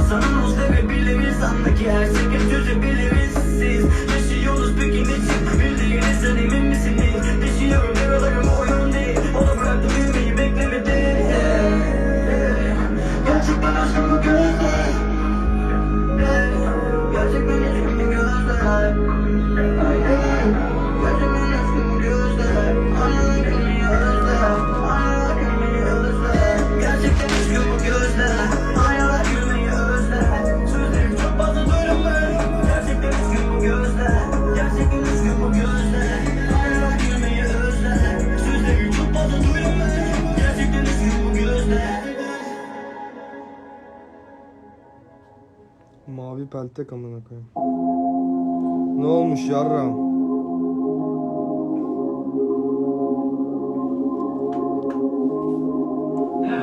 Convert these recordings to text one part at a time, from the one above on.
sesimiz Duymazsanız sevebiliriz Andaki her şeyi çözebiliriz. Siz yaşıyoruz peki niçin? Bildiğinizden emin misiniz Yaşıyorum yaralarım oyun değil. Ona bıraktım büyümeyi beklemedim. Gerçekten aşkım bu gözler. Gerçekten aşkım bu Mavi peltek amına koyayım. Ne olmuş yarram?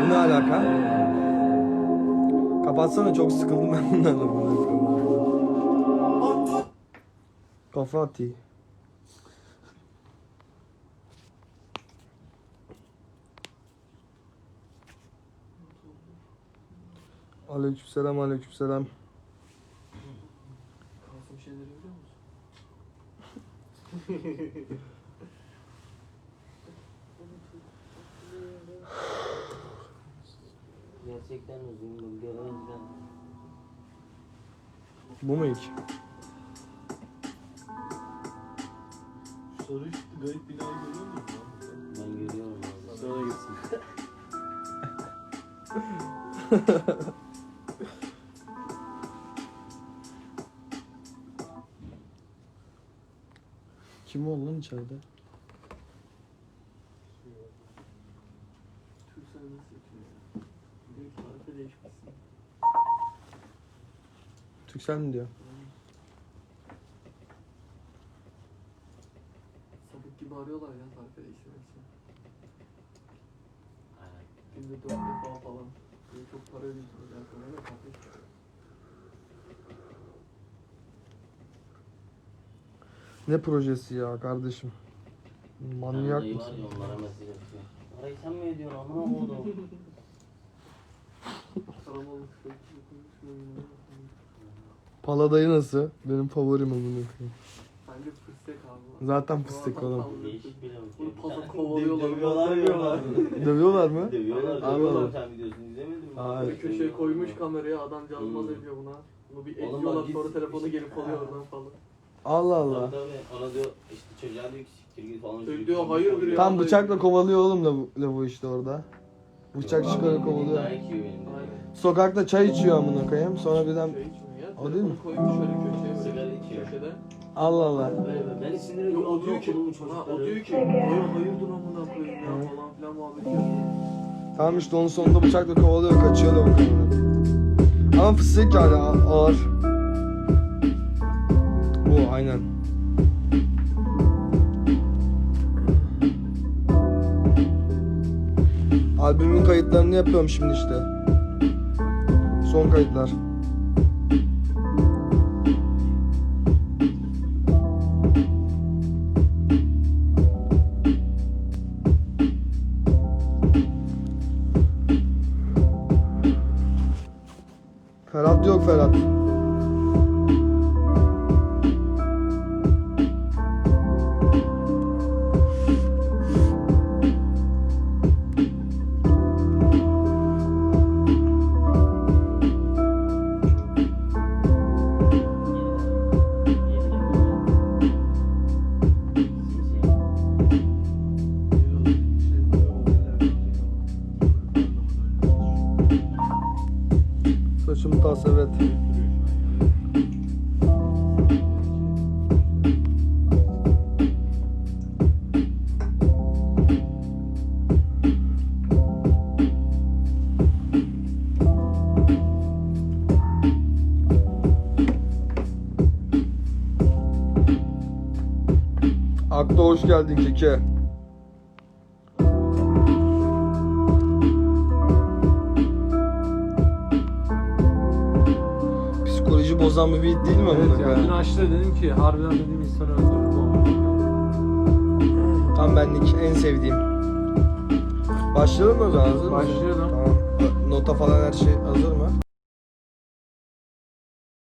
Bu ne alaka? Kapatsana çok sıkıldım ben bunlarla. Kafa atayım. Aleykümselam aleykümselam. Gerçekten bu gözler. Bu mu ilk? Şu soru çıktı garip binayı görüyor musun? Ben görüyorum. Sonra gitsin. Kim oldu lan içeride? Türksel mi diyor? Sapık gibi arıyorlar ya tarife değiştirmek için. Günde dört defa falan. Böyle çok para ödüyorsunuz yani. Ne projesi ya kardeşim? Manyak var mısın? ya onlara mesaj atıyor. Parayı sen mi ödüyorsun amına koydum. Paladayı nasıl? Benim favorim amına koyayım. Bence fıstık abi. Zaten fıstık Bu oğlum. Değişik bile? Bunu pazar kovalıyorlar. Dövüyorlar ya. Dövüyorlar mı? Dövüyorlar. Dövüyorlar. Sen videosunu izlemedin mi? Hayır. Bir köşeye koymuş kamerayı adam cazmaz Hmm. ediyor buna. Bunu bir ediyorlar sonra telefonu gelip alıyor oradan falan. Allah Allah. tabii. Ona diyor işte çocuğa diyor ki siktir git falan. Çocuk diyor, hayırdır ya. Tam bıçakla kovalıyor oğlum lavu, lavu işte orada. Bıçak çıkarıp kovalıyor. Dayak yiyor benim. Sokakta çay içiyor amına koyayım. Sonra birden. O değil mi? telefonu koymuş şöyle köşeye Sigara böyle içiyor. köşede. Allah Allah. Ben- Beni sinir Yo, ediyor. o diyor ki, ha, o diyor ki, hayır hayırdır amına koyayım ya falan filan muhabbet yapıyor. Tamam işte onun sonunda bıçakla kovalıyor. Kaçıyor amına koyayım. Ama fıstık yani ağır. Bu aynen. Albümün kayıtlarını yapıyorum şimdi işte. Son kayıtlar. Ferhat yok Ferhat. Akta hoş geldin Keke. Psikoloji bozan bir beat değil mi Evet ya dün açtı dedim ki harbiden dediğim insanı öldürdü bu. Tam benlik en sevdiğim. Başlayalım mı o zaman hazır mısın? Başlayalım. Tamam. Nota falan her şey hazır mı?